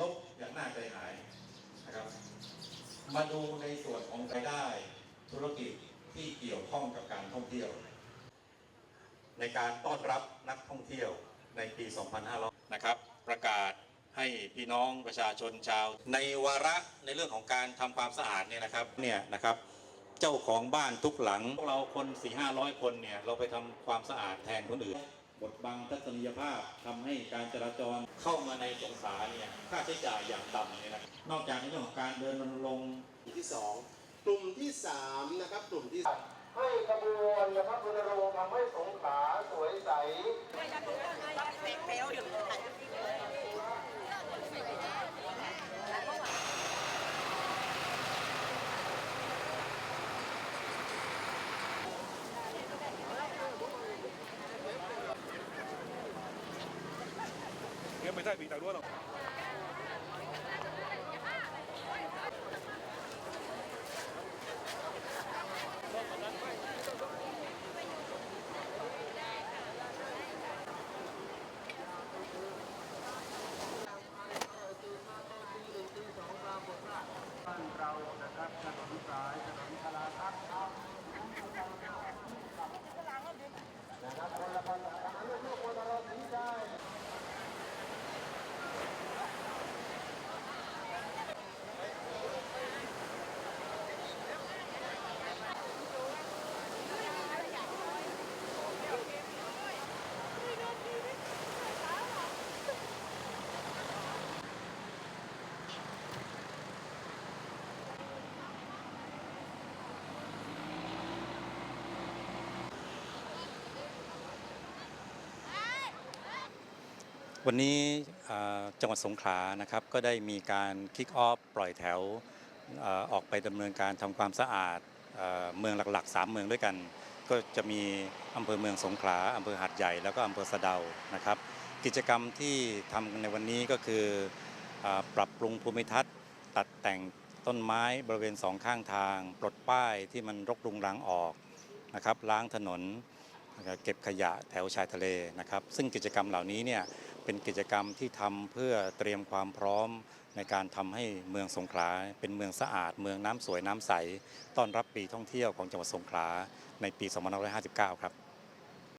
ลบอย่างน่าใจหายนะครับ มาดูในส่วนของรายได้ธุรกิจที่เกี่ยวข้องกับการท่องเที่ยว ในการต้อนรับนักท่องเที่ยวในปี 2500 นะครับ ประกาศให้พี่น้องประชาชนชาว ในวาระในเรื่องของการทำความสะอาดเนี่ยนะครับเนี่ยนะครับ เจ้าของบ้านทุกหลังพวกเราคน4 5 0 0คนเนี่ยเราไปทำความสะอาดแทนคนอื่น บทบังทัศนียภาพทำให้การจราจรเข้ามาในสงขลาเนี่ยค่าใช้จ่ายอย่างต่ำเนี่ยนะครับนอกจากในเรื่องของการเดินรณรงค์กลุ่มที่สองกลุ่มที่สามนะครับกลุ่มที่ให้ขบวนนะครับรณรงค์ทำให้สงขลาสวยใส งั้นไม่ใช่ปีแต่รั้วหรอก บ้านเรานะครับถนนสายถนนพลาทัศน์ครับนะครับคนละคนละอันนี้ทุกคนเราสีได้ วันนี้จังหวัดสงขลานะครับก็ได้มีการคิกออฟปล่อยแถวออกไปดำเนินการทำความสะอาดเมืองหลักๆ 3 เมืองด้วยกัน ก็จะมีอำเภอเมืองสงขลาอำเภอหาดใหญ่แล้วก็อำเภอสะเดานะครับ กิจกรรมที่ทำในวันนี้ก็คือปรับปรุงภูมิทัศน์ ตัดแต่งต้นไม้บริเวณสองข้างทาง ปลดป้ายที่มันรกรุงรังออกนะครับล้างถนนเก็บขยะแถวชายทะเลนะครับ ซึ่งกิจกรรมเหล่านี้เนี่ย เป็นกิจกรรมที่ทำเพื่อเตรียมความพร้อมในการทำให้เมืองสงขลา เป็นเมืองสะอาด เมืองน้ำสวยน้ำใส ต้อนรับปีท่องเที่ยวของจังหวัดสงขลาในปี 2559 ครับ